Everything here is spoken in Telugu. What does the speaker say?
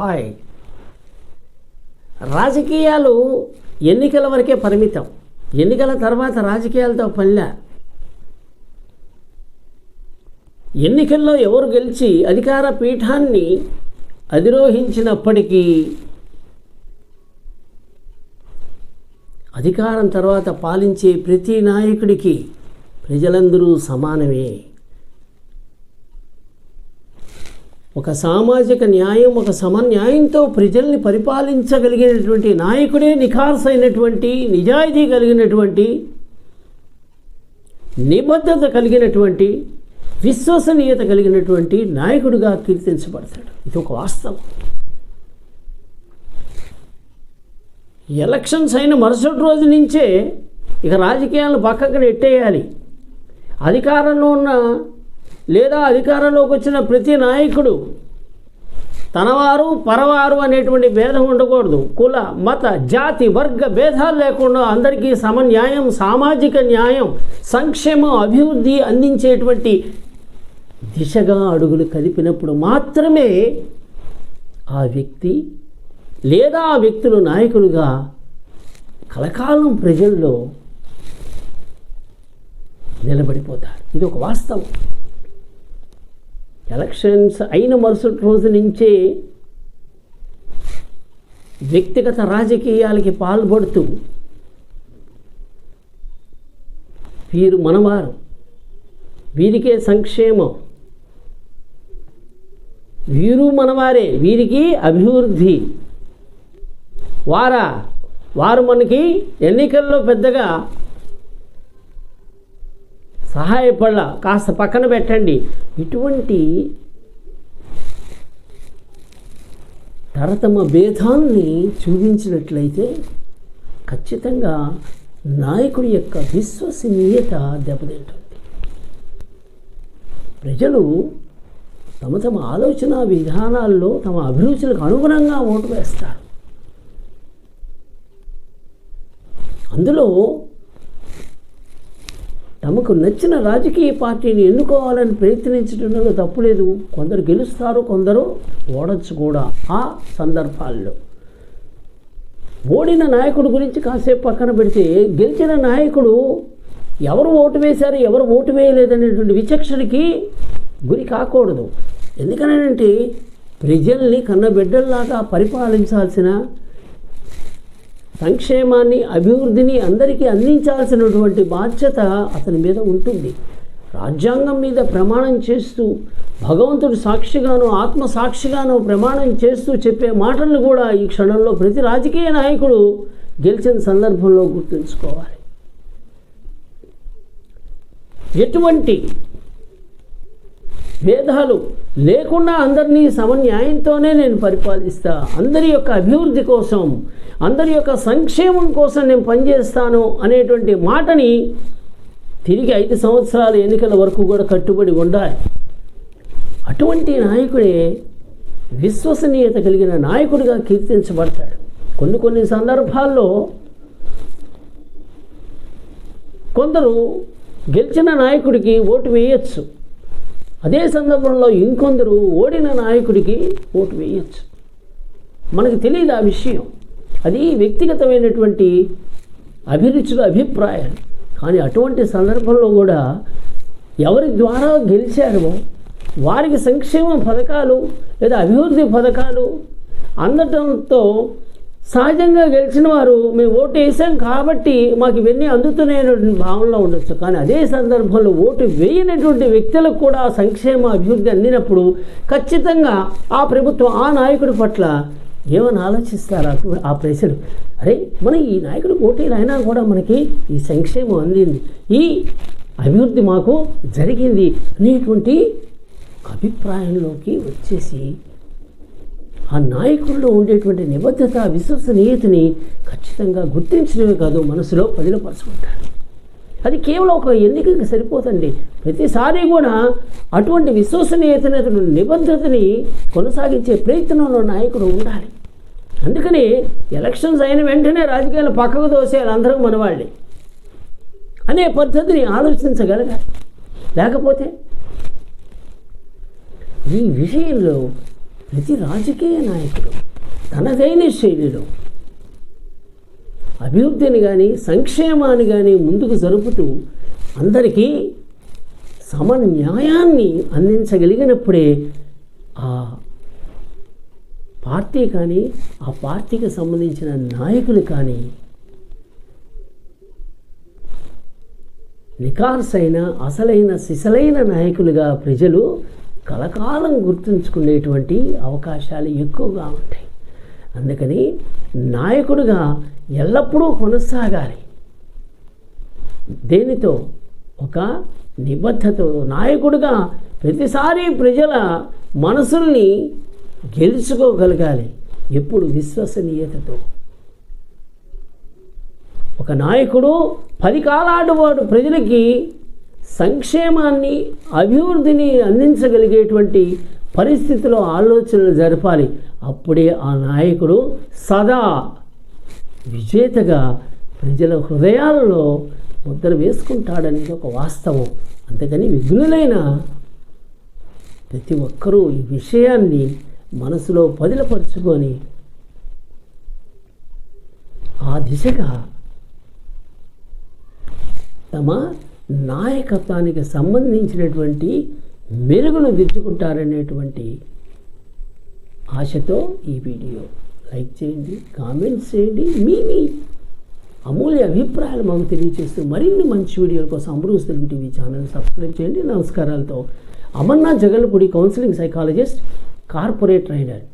హాయ్. రాజకీయాలు ఎన్నికల వరకే పరిమితం. ఎన్నికల తర్వాత రాజకీయాలతో పనిలే. ఎన్నికల్లో ఎవరు గెలిచి అధికార పీఠాన్ని అధిరోహించినప్పటికీ అధికారం తర్వాత పాలించే ప్రతి నాయకుడికి ప్రజలందరూ సమానమే. ఒక సామాజిక న్యాయం ఒక సమన్యాయంతో ప్రజల్ని పరిపాలించగలిగినటువంటి నాయకుడే నిఖార్సైనటువంటి నిజాయితీ కలిగినటువంటి నిబద్ధత కలిగినటువంటి విశ్వసనీయత కలిగినటువంటి నాయకుడిగా కీర్తించబడతాడు. ఇది ఒక వాస్తవం. ఎలక్షన్స్ అయిన మరుసటి రోజు నుంచే ఇక రాజకీయాలను పక్కకు నెట్టేయాలి. అధికారంలో ఉన్న లేదా అధికారంలోకి వచ్చిన ప్రతి నాయకుడు తనవారు పరవారు అనేటువంటి భేదం ఉండకూడదు. కుల మత జాతి వర్గ భేదాలు లేకుండా అందరికీ సమన్యాయం సామాజిక న్యాయం సంక్షేమం అభివృద్ధి అందించేటువంటి దిశగా అడుగులు కదిపినప్పుడు మాత్రమే ఆ వ్యక్తి లేదా ఆ వ్యక్తులు నాయకులుగా కలకాలం ప్రజల్లో నిలబడిపోతారు. ఇది ఒక వాస్తవం. ఎలక్షన్స్ అయిన మరుసటి రోజు నుంచే వ్యక్తిగత రాజకీయాలకి పాల్పడుతూ వీరు మనవారు. వీరికే సంక్షేమం. వీరు మనవారే. వీరికి అభివృద్ధి. వారా వారు మనకి ఎన్నికల్లో పెద్దగా సహాయపడ కాస్త పక్కన పెట్టండి. ఇటువంటి తరతమ భేదాల్ని చూపించినట్లయితే ఖచ్చితంగా నాయకుడి యొక్క విశ్వసనీయత దెబ్బతింటుంది. ప్రజలు తమ తమ ఆలోచన విధానాల్లో తమ అభిరుచులకు అనుగుణంగా ఓటు వేస్తారు. అందులో తమకు నచ్చిన రాజకీయ పార్టీని ఎన్నుకోవాలని ప్రయత్నించడంలో తప్పులేదు. కొందరు గెలుస్తారు కొందరు ఓడచ్చు కూడా ఆ సందర్భాల్లో. ఓడిన నాయకుడు గురించి కాసేపు పక్కన పెడితే గెలిచిన నాయకుడు ఎవరు ఓటు వేశారు ఎవరు ఓటు వేయలేదనేటువంటి విచక్షణకి గురి కాకూడదు. ఎందుకనంటే ప్రజల్ని కన్నబిడ్డల్లాగా పరిపాలించాల్సిన సంక్షేమాన్ని అభివృద్ధిని అందరికీ అందించాల్సినటువంటి బాధ్యత అతని మీద ఉంటుంది. రాజ్యాంగం మీద ప్రమాణం చేస్తూ భగవంతుడు సాక్షిగాను ఆత్మ సాక్షిగాను ప్రమాణం చేస్తూ చెప్పే మాటలను కూడా ఈ క్షణంలో ప్రతి రాజకీయ నాయకుడు గెలిచిన సందర్భంలో గుర్తుంచుకోవాలి. ఎటువంటి భేదాలు లేకుండా అందరినీ సమన్యాయంతోనే నేను పరిపాలిస్తా. అందరి యొక్క అభివృద్ధి కోసం అందరి యొక్క సంక్షేమం కోసం నేను పనిచేస్తాను అనేటువంటి మాటని తిరిగి ఐదు సంవత్సరాల ఎన్నికల వరకు కూడా కట్టుబడి ఉండాలి. అటువంటి నాయకుడే విశ్వసనీయత కలిగిన నాయకుడిగా కీర్తించబడతాడు. కొన్ని కొన్ని సందర్భాల్లో కొందరు గెలిచిన నాయకుడికి ఓటు వేయచ్చు. అదే సందర్భంలో ఇంకొందరు ఓడిన నాయకుడికి ఓటు వేయచ్చు. మనకు తెలియదు ఆ విషయం. అది వ్యక్తిగతమైనటువంటి అభిరుచుల అభిప్రాయాలు. కానీ అటువంటి సందర్భంలో కూడా ఎవరి ద్వారా గెలిచారో వారికి సంక్షేమ పథకాలు లేదా అభివృద్ధి పథకాలు అందటంతో సహజంగా గెలిచిన వారు మేము ఓటు వేసాం కాబట్టి మాకు ఇవన్నీ అందుతున్నాయనేటువంటి భావనలో ఉండొచ్చు. కానీ అదే సందర్భంలో ఓటు వేయనటువంటి వ్యక్తులకు కూడా సంక్షేమ అభివృద్ధి అందినప్పుడు ఖచ్చితంగా ఆ ప్రభుత్వం ఆ నాయకుడి పట్ల ఏమని ఆలోచిస్తారు? ఆ ప్రజలు అరే మన ఈ నాయకుడు పోటీలు అయినా కూడా మనకి ఈ సంక్షేమం అందింది. ఈ అభివృద్ధి మాకు జరిగింది అనేటువంటి అభిప్రాయంలోకి వచ్చేసి ఆ నాయకుల్లో ఉండేటువంటి నిబద్ధత విశ్వసనీయతని ఖచ్చితంగా గుర్తించడమే కాదు మనసులో పదిలపరుచుకుంటారు. అది కేవలం ఒక ఎన్నికకి సరిపోతుంది ప్రతిసారి కూడా అటువంటి విశ్వసనీయతని అటువంటి నిబద్ధతని కొనసాగించే ప్రయత్నంలో నాయకుడు ఉండాలి. అందుకని ఎలక్షన్స్ అయిన వెంటనే రాజకీయాలు పక్కకు దోసేయాలి అందరూ మనవాళ్ళే. అనే పద్ధతిని ఆలోచించగలగాలి. లేకపోతే ఈ విషయంలో ప్రతి రాజకీయ నాయకుడు తనదైన శైలిలో అభివృద్ధిని కానీ సంక్షేమాన్ని కానీ ముందుకు జరుపుతూ అందరికీ సమన్యాయాన్ని అందించగలిగినప్పుడే ఆ పార్టీ కానీ ఆ పార్టీకి సంబంధించిన నాయకులు కానీ నికార్సైన అసలైన సిసలైన నాయకులుగా ప్రజలు కలకాలం గుర్తుంచుకునేటువంటి అవకాశాలు ఎక్కువగా ఉంటాయి. అందుకని నాయకుడుగా ఎల్లప్పుడూ కొనసాగాలి. దేనితో? ఒక నిబద్ధతో నాయకుడుగా ప్రతిసారి ప్రజల మనసుల్ని గెలుచుకోగలగాలి. ఎప్పుడు? విశ్వసనీయతతో. ఒక నాయకుడు పది కాలాడు వాడు ప్రజలకి సంక్షేమాన్ని అభివృద్ధిని అందించగలిగేటువంటి పరిస్థితిలో ఆలోచనలు జరపాలి. అప్పుడే ఆ నాయకుడు సదా విజేతగా ప్రజల హృదయాలలో ముద్ర వేసుకుంటాడనేది ఒక వాస్తవం. అంతేకాని విఘ్నులైన ప్రతి ఒక్కరూ ఈ విషయాన్ని మనసులో పదిలపరుచుకొని ఆ దిశగా తమ నాయకత్వానికి సంబంధించినటువంటి మెరుగులు దిద్దుకుంటారనేటువంటి ఆశతో ఈ వీడియో. లైక్ చేయండి కామెంట్స్ చేయండి మీ మీ అమూల్య అభిప్రాయాలు మాకు తెలియజేస్తూ మరిన్ని మంచి వీడియోల కోసం Amaroos Telugu TV channel subscribe చేయండి. నమస్కారాలతో Amarnath Jagalpudi counselling psychologist corporate trainer